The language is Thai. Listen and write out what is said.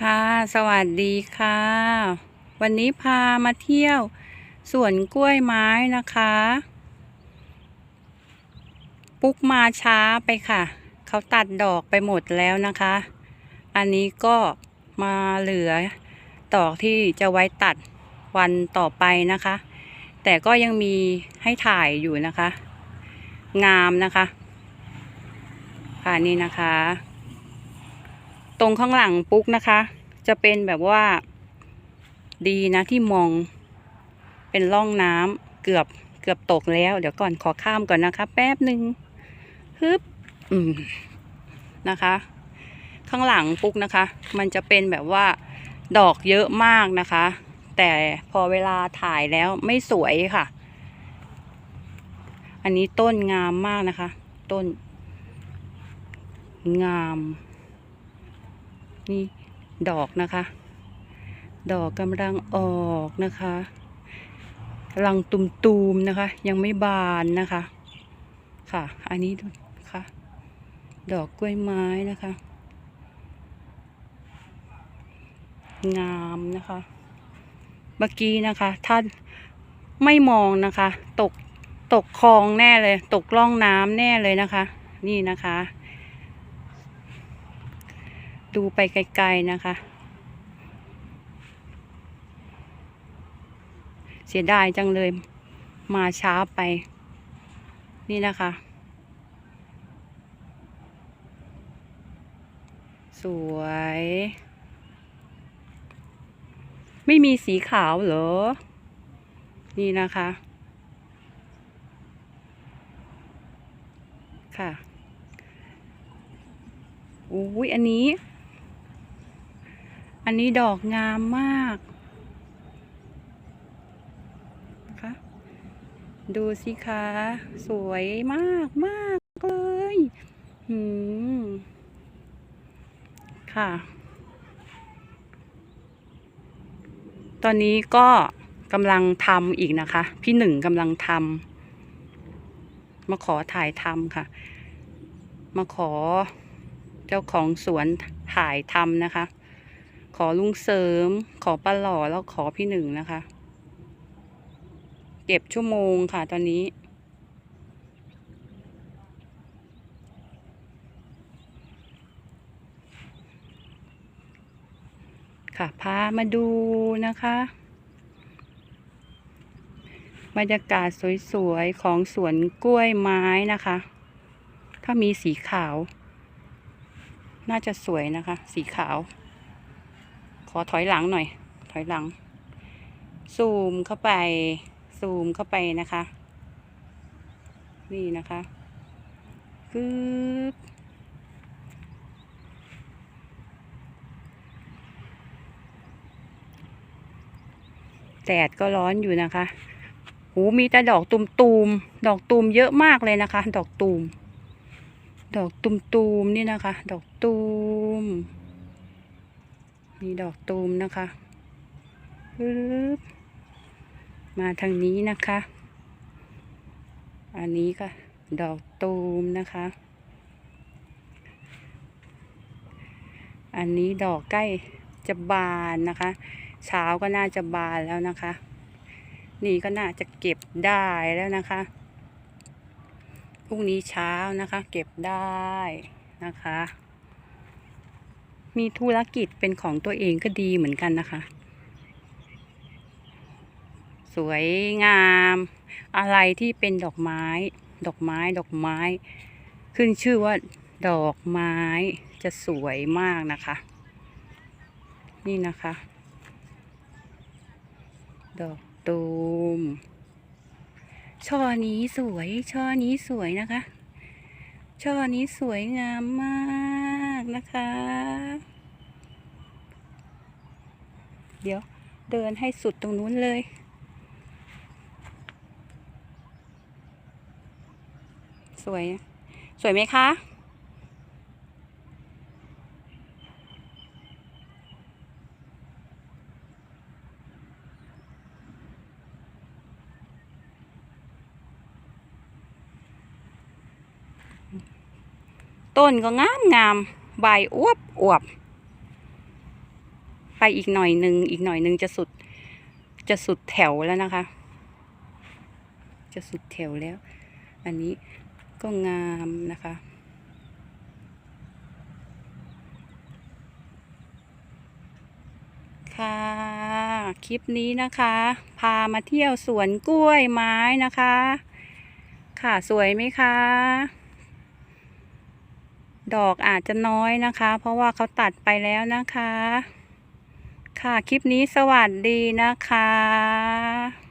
ค่ะ สวัสดีค่ะ วันนี้พามาเที่ยวสวนกล้วยไม้นะคะ ปุ๊กมาช้าไปค่ะ เขาตัดดอกไปหมดแล้วนะคะ อันนี้ก็มาเหลือดอกที่จะไว้ตัดวันต่อไปนะคะ แต่ก็ยังมีให้ถ่ายอยู่นะคะ งามนะคะ ค่ะนี่นะคะ ตรงข้างหลังปุ๊กนะคะ จะเป็นแบบว่าดีนะที่มองเป็นร่องน้ำเกือบเกือบตกแล้ว เดี๋ยวก่อนขอข้ามก่อนนะคะ แป๊บหนึ่งฮึบอืมนะคะ ข้างหลังปุ๊กนะคะ มันจะเป็นแบบว่าดอกเยอะมากนะคะ แต่พอเวลาถ่ายแล้วไม่สวยค่ะ อันนี้ต้นงามมากนะคะ ต้นงาม นี่ดอกนะคะ ดอกกำลังออกนะคะกำลังตุมๆนะคะ ยังไม่บานนะคะ ค่ะ อันนี้ดค่ะ ดอกกล้วยไม้นะคะ งามนะคะ เมื่อกี้นะคะท่านไม่มองนะคะ ตกตกคลองแน่เลย ตกร่องน้ำแน่เลยนะคะ นี่นะคะ ดูไปไกลๆนะคะ เสียดายจังเลย มาช้าไป นี่นะคะ สวย ไม่มีสีขาวเหรอ นี่นะคะ ค่ะอุ้ยอันนี้ อันนี้ดอกงามมากนะคะดูสิคะ สวยมากมากเลยหืมค่ะ ตอนนี้ก็กำลังทำอีกนะคะ พี่หนึ่งกำลังทำมาขอถ่ายทำค่ะ มาขอเจ้าของสวนถ่ายทำนะคะ ขอลุงเสริม ขอป้าหล่อแล้วขอพี่หนึ่งนะคะ เก็บชั่วโมงค่ะตอนนี้ ค่ะพามาดูนะคะบรรยากาศสวยๆ ของสวนกล้วยไม้นะคะ ถ้ามีสีขาว น่าจะสวยนะคะ สีขาว อถอยหลังหน่อย ถอยหลัง ซูมเข้าไป ซูมเข้าไปนะคะ นี่นะคะคือแดดก็ร้อนอยู่นะคะ หูมีแต่ดอกตุมตูมๆดอกตูมเยอะมากเลยนะคะ ดอกตูม ดอกตุมตูมๆนี่นะคะ ดอกตูม มีดอกตูมนะคะปึ๊บมาทางนี้นะคะ อันนี้ก็ดอกตูมนะคะ อันนี้ดอกใกล้จะบานนะคะเช้าก็น่าจะบานแล้วนะคะ นี่ก็น่าจะเก็บได้แล้วนะคะพรุ่งนี้เช้านะคะ เก็บได้นะคะ มีธุรกิจเป็นของตัวเองก็ดีเหมือนกันนะคะ สวยงาม อะไรที่เป็นดอกไม้ ดอกไม้ดอกไม้ ขึ้นชื่อว่าดอกไม้จะสวยมากนะคะ นี่นะคะ ดอกตูมช่อนี้สวย ช่อนี้สวยนะคะ ช่อนี้สวยงามมาก นะคะ เดี๋ยวเดินให้สุดตรงนู้นเลย สวย สวยไหมคะต้นก็งามงาม ใบอวบอวบ ไปอีกหน่อยหนึ่งอีกหน่อยหนึ่งจะสุด จะสุดแถวแล้วนะคะ จะสุดแถวแล้ว อันนี้ก็งามนะคะค่ะ คลิปนี้นะคะ พามาเที่ยวสวนกล้วยไม้นะคะ ค่ะสวยไหมคะ ดอกอาจจะน้อยนะคะ เพราะว่าเขาตัดไปแล้วนะคะ ค่ะ คลิปนี้สวัสดีนะคะ